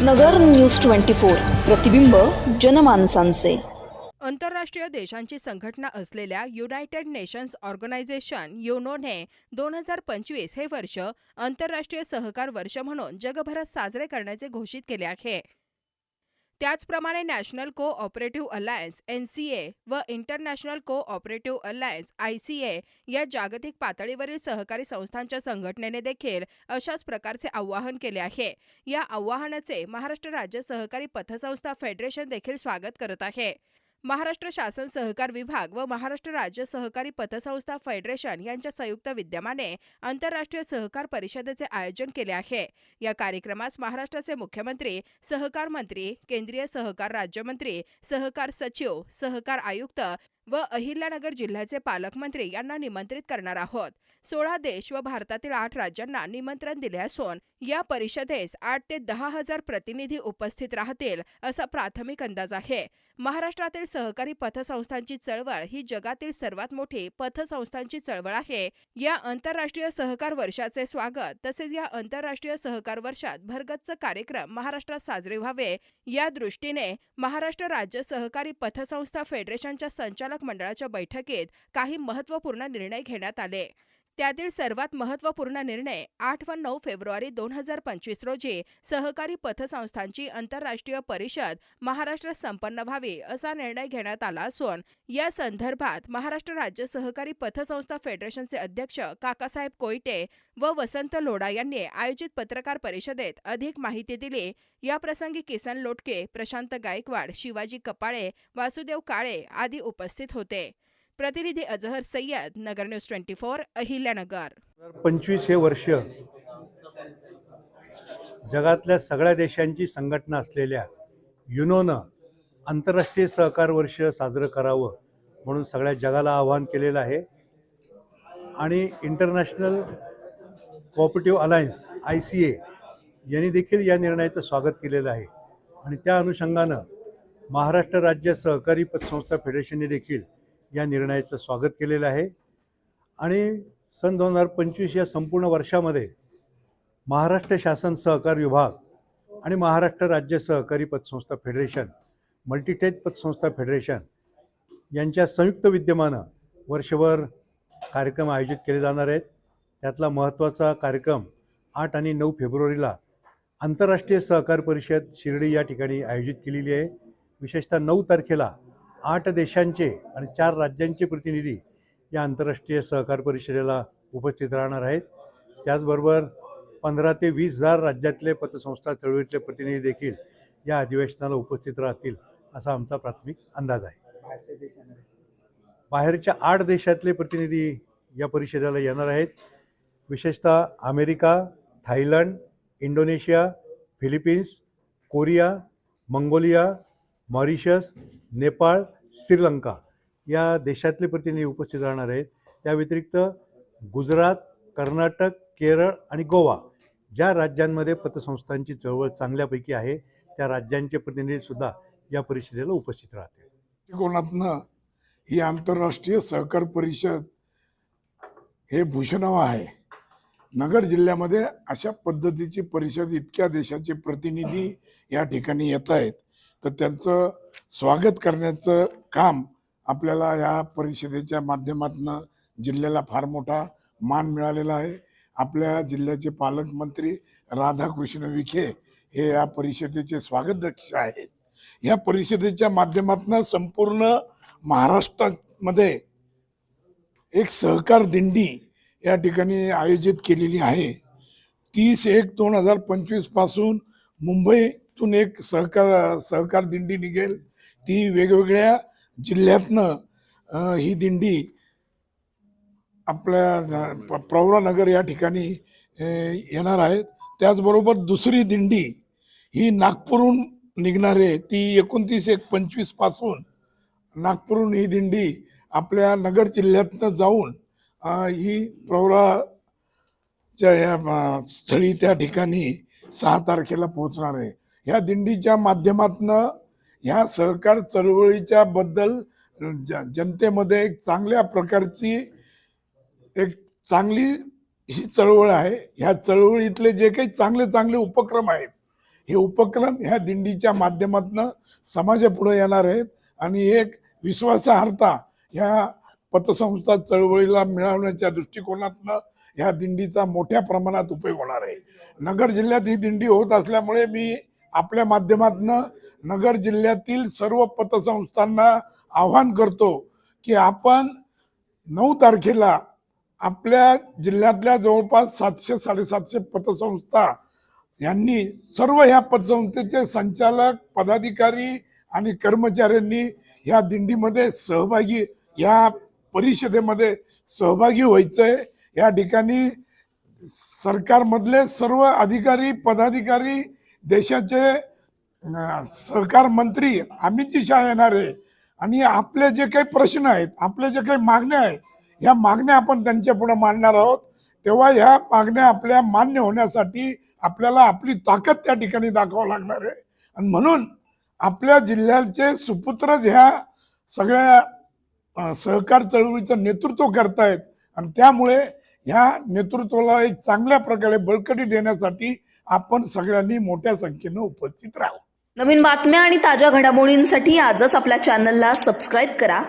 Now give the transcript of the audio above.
नगर news twenty four प्रतिबिंब जनमानसांचे. आंतरराष्ट्रीय देशांची संघटना असलेल्या युनायटेड नेशन्स ऑर्गनायझेशन युनोने दोन हजार पंचवीस हे वर्ष आंतरराष्ट्रीय सहकार वर्ष म्हणून जगभरात साजरे करण्याचे घोषित केले आहे. त्याचप्रमाणे national cooperative alliance N C A व international cooperative alliance I C A या जागतिक पातळीवरील सहकारी संस्थांच्या संघटनेने देखील अशाच प्रकारचे आवाहन केले आहे. या आवाहनाचे महाराष्ट्र राज्य सहकारी पतसंस्था फेडरेशन देखील स्वागत करत आहे. महाराष्ट्र शासन सहकार विभाग व महाराष्ट्र राज्य सहकारी पतसंस्था फेडरेशन यांच्या संयुक्त विद्यमाने आंतरराष्ट्रीय सहकार परिषदेचे आयोजन केले आहे. या कार्यक्रमास महाराष्ट्राचे मुख्यमंत्री सहकार मंत्री केंद्रीय सहकार राज्यमंत्री सहकार सचिव सहकार आयुक्त व अहिल्यानगर जिल्ह्याचे पालकमंत्री यांना निमंत्रित करणार आहोत. सोळा देश व भारतातील आठ राज्यांना निमंत्रण दिले असून या परिषदेस आठ ते दहा हजार प्रतिनिधी उपस्थित राहतील असा प्राथमिक अंदाज आहे. महाराष्ट्रातील सहकारी पतसंस्थांची चळवळ ही जगातील सर्वात मोठी पतसंस्थांची चळवळ आहे. या आंतरराष्ट्रीय सहकार वर्षाचे स्वागत तसेच या आंतरराष्ट्रीय सहकार वर्षात भरगच्च कार्यक्रम महाराष्ट्रात साजरे व्हावे. या दृष्टीने महाराष्ट्र राज्य सहकारी पतसंस्था फेडरेशनच्या संचालक मंडळाच्या बैठकीत काही महत्त्वपूर्ण निर्णय घेण्यात आले. त्यातील सर्वात महत्त्वपूर्ण निर्णय आठ व नऊ फेब्रुवारी दोन हजार पंचवीस रोजी सहकारी पथसंस्थांची आंतरराष्ट्रीय परिषद महाराष्ट्र संपन्न व्हावी असा निर्णय घेण्यात आला असून या संदर्भात महाराष्ट्र राज्य सहकारी पथसंस्था फेडरेशनचे अध्यक्ष काकासाहेब कोयटे व वसंत लोढा यांनी आयोजित पत्रकार परिषदेत अधिक माहिती दिली. याप्रसंगी किसन लोटके प्रशांत गायकवाड शिवाजी कपाळे वासुदेव काळे आदी उपस्थित होते. प्रतिनिधी Azhar Sayyed Nagar news twenty four Ahilyanagar. पंचवीस हे वर्ष जगातल्या सगळ्या देशांची संघटना असलेल्या युनोनं आंतरराष्ट्रीय सहकार वर्ष साजरं करावं म्हणून सगळ्या जगाला आवाहन केलेलं आहे. आणि international cooperative alliance I C A यांनी देखील या निर्णयाचं स्वागत केलेलं आहे. आणि त्या अनुषंगानं महाराष्ट्र राज्य सहकारी पतसंस्था फेडरेशनने देखील या निर्णयाचं स्वागत केलेलं आहे. आणि सन दोन हजार पंचवीस या संपूर्ण वर्षामध्ये महाराष्ट्र शासन सहकार विभाग आणि महाराष्ट्र राज्य सहकारी पतसंस्था फेडरेशन मल्टीटेज पतसंस्था फेडरेशन यांच्या संयुक्त विद्यमानं वर्षभर कार्यक्रम आयोजित केले जाणार आहेत. त्यातला महत्त्वाचा कार्यक्रम आठ आणि नऊ फेब्रुवारीला आंतरराष्ट्रीय सहकार परिषद शिर्डी या ठिकाणी आयोजित केलेली आहे. विशेषतः नऊ तारखेला आठ देशांचे आणि चार राज्यांचे प्रतिनिधी या आंतरराष्ट्रीय सहकार परिषदेला उपस्थित राहणार आहेत. त्याचबरोबर पंधरा ते वीस हजार राज्यातले पतसंस्था चळवळीतले प्रतिनिधी देखील या अधिवेशनाला उपस्थित राहतील असा आमचा प्राथमिक अंदाज आहे. बाहेरच्या आठ देशातले प्रतिनिधी या परिषदेला येणार आहेत. विशेषतः America Thailand Indonesia Philippines Korea Mongolia Mauritius Nepal Sri Lanka या देशातले प्रतिनिधी उपस्थित राहणार आहेत. त्या व्यतिरिक्त गुजरात कर्नाटक केरळ आणि गोवा ज्या राज्यांमध्ये पतसंस्थांची चळवळ चांगल्यापैकी आहे त्या राज्यांचे प्रतिनिधीसुद्धा या परिषदेला उपस्थित राहतील. दृष्टिकोनातनं ही आंतरराष्ट्रीय सहकार परिषद हे भूषणाव आहे. नगर जिल्ह्यामध्ये अशा पद्धतीची परिषद इतक्या देशाचे प्रतिनिधी या ठिकाणी येत आहेत. तर त्यांचं स्वागत करण्याचं काम आपल्याला या परिषदेच्या माध्यमातून जिल्ह्याला फार मोठा मान मिळालेला आहे. आपल्या जिल्ह्याचे पालकमंत्री राधाकृष्ण विखे हे या परिषदेचे स्वागताध्यक्ष आहेत. या परिषदेच्या माध्यमातून संपूर्ण महाराष्ट्रामध्ये एक सहकार दिंडी या ठिकाणी आयोजित केलेली आहे. तीस एक दोन हजार पंचवीसपासून मुंबईतून एक सहकार सहकार दिंडी निघेल. ती वेगवेगळ्या जिल्ह्यातनं ही दिंडी आपल्या प- प्रवरानगर या ठिकाणी येणार आहेत त्याचबरोबर दुसरी दिंडी ही नागपूरहून निघणार आहे ती एकोणतीस एक पंचवीसपासून नागपूरहून ही दिंडी आपल्या नगर जिल्ह्यातनं जाऊन ही प्रवराच्या या स्थळी त्या ठिकाणी सहा तारखेला पोहोचणार आहे. ह्या दिंडीच्या माध्यमातनं ह्या सहकार चळवळीच्या बद्दल जनतेमध्ये एक चांगल्या प्रकारची एक चांगली ही चळवळ आहे. ह्या चळवळीतले जे काही चांगले चांगले उपक्रम आहेत हे उपक्रम ह्या दिंडीच्या माध्यमातून समाजापुढे येणार आहेत. आणि एक विश्वासार्हता ह्या पतसंस्था चळवळीला मिळवण्याच्या दृष्टिकोनातनं ह्या दिंडीचा मोठ्या प्रमाणात उपयोग होणार आहे. नगर जिल्ह्यात ही दिंडी होत असल्यामुळे मी आपल्या माध्यमातनं नगर जिल्ह्यातील सर्व पतसंस्थांना आव्हान करतो की आपण नऊ तारखेला आपल्या जिल्ह्यातल्या जवळपास सातशे साडेसातशे पतसंस्था यांनी सर्व ह्या पतसंस्थेचे संचालक पदाधिकारी आणि कर्मचाऱ्यांनी ह्या दिंडीमध्ये सहभागी या परिषदेमध्ये सहभागी व्हायचंय. या ठिकाणी सरकारमधले सर्व अधिकारी पदाधिकारी देशाचे सहकार मंत्री अमितजी शाह येणार आहे. आणि आपले जे काही प्रश्न आहेत आपले जे काही मागण्या आहेत ह्या मागण्या आपण त्यांच्या पुढे मांडणार आहोत. तेव्हा ह्या मागण्या आपल्या मान्य होण्यासाठी आपल्याला आपली ताकद त्या ठिकाणी दाखवावं लागणार आहे. आणि म्हणून आपल्या जिल्ह्याचे सुपुत्रच ह्या सगळ्या सहकार चळवळीचं नेतृत्व करतायत. आणि त्यामुळे ह्या नेतृत्वाला एक चांगल्या प्रकारे बळकटी देण्यासाठी आपण सगळ्यांनी मोठ्या संख्येनं उपस्थित राहू नवीन बातम्या आणि ताज्या घडामोडींसाठी आजच आपल्या चॅनलला सबस्क्राईब करा.